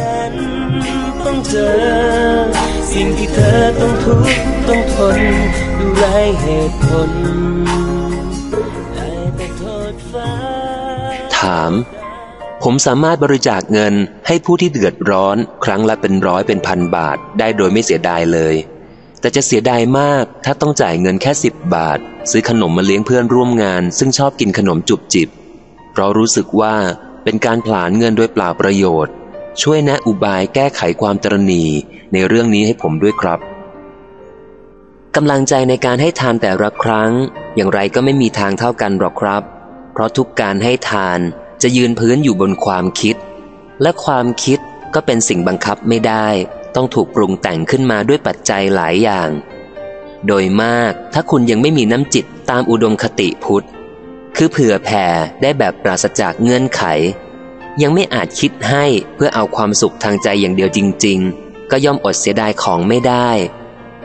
นั้นต้องเจอ สิ่งที่เธอต้องทุกข์ต้องทนดูไรเหตุผลได้แต่โทษฟ้า ถาม ผมสามารถบริจาคเงินให้ผู้ที่เดือดร้อน ครั้งละเป็นร้อยเป็นพันบาทได้โดยไม่เสียดายเลย แต่จะเสียดายมากถ้าต้องจ่ายเงินแค่สิบบาท ซื้อขนมมาเลี้ยงเพื่อนร่วมงาน ซึ่งชอบกินขนมจุบจิบ เพราะรู้สึกว่าเป็นการผลาญเงินโดยเปล่าประโยชน์ ช่วยแนะอุบายแก้ไขความตรณีในเรื่องนี้ให้ผมด้วยครับกำลังใจในการให้ทานแต่ละครั้ง อย่างไรก็ไม่มีทางเท่ากันหรอกครับ เพราะทุกการให้ทานจะยืนพื้นอยู่บนความคิด และความคิดก็เป็นสิ่งบังคับไม่ได้ ต้องถูกปรุงแต่งขึ้นมาด้วยปัจจัยหลายอย่าง โดยมากถ้าคุณยังไม่มีน้ำจิตตามอุดมคติพุทธ คือเผื่อแผ่ได้แบบปราศจากเงื่อนไข ยังไม่อาจคิดให้เพื่อเอาความสุขทางใจอย่างเดียวจริง ๆ ก็ย่อมอดเสียดายของไม่ได้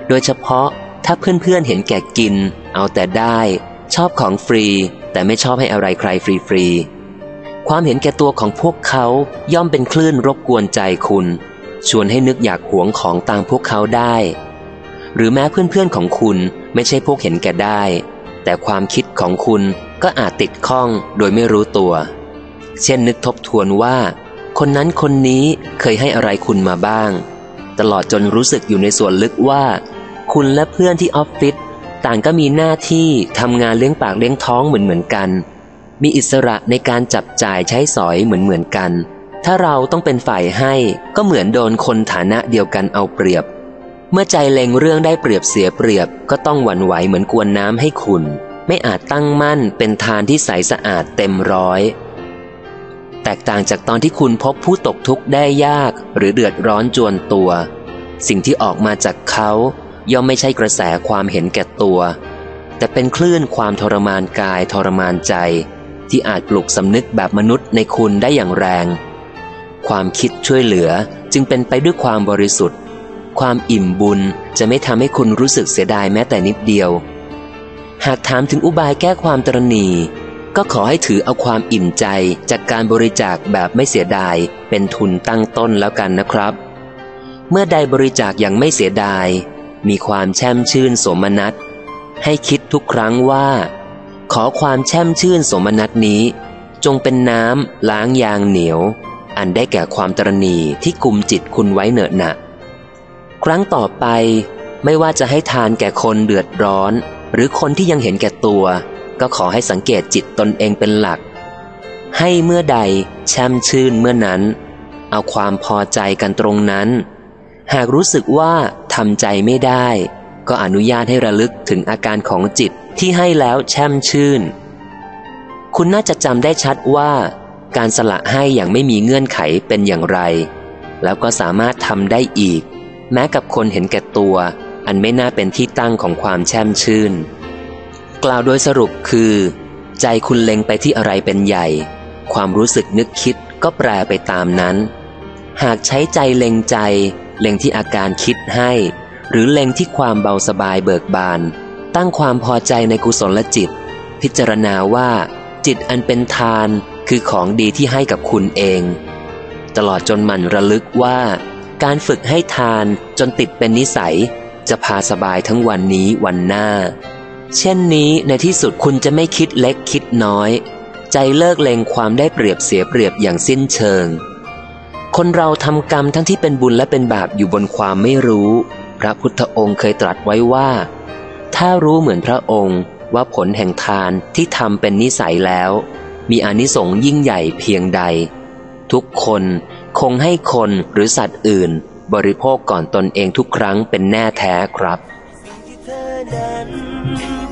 โดยเฉพาะถ้าเพื่อนๆเห็นแก่กิน เอาแต่ได้ ชอบของฟรี แต่ไม่ชอบให้อะไรใครฟรีๆความเห็นแก่ตัวของพวกเขาย่อมเป็นคลื่นรบกวนใจคุณ ชวนให้นึกอยากหวงของตามพวกเขาได้ หรือแม้เพื่อนๆของคุณไม่ใช่พวกเห็นแก่ได้ แต่ความคิดของคุณก็อาจติดข้องโดยไม่รู้ตัว เช่นนึกทบทวนว่า คนนั้นคนนี้เคยให้อะไรคุณมาบ้าง ตลอดจนรู้สึกอยู่ในส่วนลึกว่า คุณและเพื่อนที่ออฟฟิศต่างก็มีหน้าที่ทำงานเลี้ยงปากเลี้ยงท้องเหมือนเหมือนกัน มีอิสระในการจับจ่ายใช้สอยเหมือนเหมือนกัน ถ้าเราต้องเป็นฝ่ายให้ก็เหมือนโดนคนฐานะเดียวกันเอาเปรียบ เมื่อใจเล็งเรื่องได้เปรียบเสียเปรียบ ก็ต้องหวั่นไหวเหมือนกวนน้ำให้คุณ ไม่อาจตั้งมั่นเป็นทานที่ใสสะอาดเต็มร้อย แตกต่างจากตอนที่คุณพบผู้ตกทุกข์ได้ยาก หรือเดือดร้อนจวนตัว สิ่งที่ออกมาจากเขาย่อมไม่ใช่กระแสความเห็นแก่ตัว แต่เป็นคลื่นความทรมานกายทรมานใจ ที่อาจปลุกสำนึกแบบมนุษย์ในคุณได้อย่างแรง ความคิดช่วยเหลือจึงเป็นไปด้วยความบริสุทธิ์ ความอิ่มบุญจะไม่ทำให้คุณรู้สึกเสียดายแม้แต่นิดเดียว หากถามถึงอุบายแก้ความตรณี ก็ขอให้ถือเอาความอิ่มใจจากการบริจาคแบบไม่เสียดายเป็นทุนตั้งต้นแล้วกันนะครับ เมื่อใดบริจาคอย่างไม่เสียดาย มีความแช่มชื่นสมนัตให้คิดทุกครั้งว่า ขอความแช่มชื่นสมนัตนี้ จงเป็นน้ำล้างยางเหนียว อันได้แก่ความตรณีที่กุมจิตคุณไว้เหนอะหนะครั้งต่อไปไม่ว่าจะให้ทานแก่คนเดือดร้อน หรือคนที่ยังเห็นแก่ตัว ก็ขอให้สังเกตจิตตนเองเป็นหลัก ให้เมื่อใดแช่มชื่นเมื่อนั้น เอาความพอใจกันตรงนั้น หากรู้สึกว่าทำใจไม่ได้ ก็อนุญาตให้ระลึกถึงอาการของจิตที่ให้แล้วแช่มชื่น คุณน่าจะจำได้ชัดว่า การสละให้อย่างไม่มีเงื่อนไขเป็นอย่างไร แล้วก็สามารถทำได้อีก แม้กับคนเห็นแก่ตัว อันไม่น่าเป็นที่ตั้งของความแช่มชื่น กล่าวโดยสรุปคือ ใจคุณเล็งไปที่อะไรเป็นใหญ่ ความรู้สึกนึกคิดก็แปรไปตามนั้น หากใช้ใจเล็งใจ เล็งที่อาการคิดให้ หรือเล็งที่ความเบาสบายเบิกบาน ตั้งความพอใจในกุศลจิต พิจารณาว่า จิตอันเป็นทานคือของดีที่ให้กับคุณเอง ตลอดจนหมันระลึกว่า การฝึกให้ทานจนติดเป็นนิสัย จะพาสบายทั้งวันนี้วันหน้า เช่นนี้ในที่สุดคุณจะไม่คิดเล็กคิดน้อย ใจเลิกเลงความได้เปรียบเสียเปรียบอย่างสิ้นเชิง คนเราทำกรรมทั้งที่เป็นบุญและเป็นบาปอยู่บนความไม่รู้ พระพุทธองค์เคยตรัสไว้ว่า ถ้ารู้เหมือนพระองค์ว่าผลแห่งทานที่ทำเป็นนิสัยแล้ว มีอนิสงส์ยิ่งใหญ่เพียงใด ทุกคนคงให้คนหรือสัตว์อื่น บริโภคก่อนตนเองทุกครั้งเป็นแน่แท้ครับ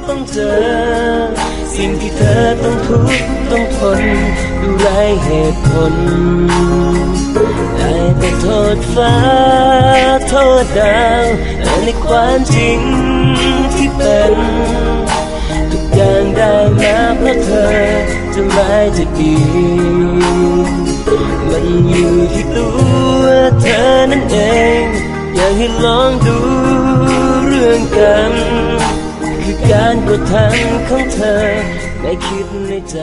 ต้องเจอ สิ่งที่เธอต้องทุกข์ต้องทนดูไรเหตุผลได้แต่โทษฟ้า โทษดาวในความจริงที่เป็น ทุกอย่างได้มาเพราะเธอจะร้ายจะดี มันอยู่ที่ตัวเธอนั่นเอง อยากให้ลองดูเรื่องกัน คือการกระทำของเธอในคิดในใจ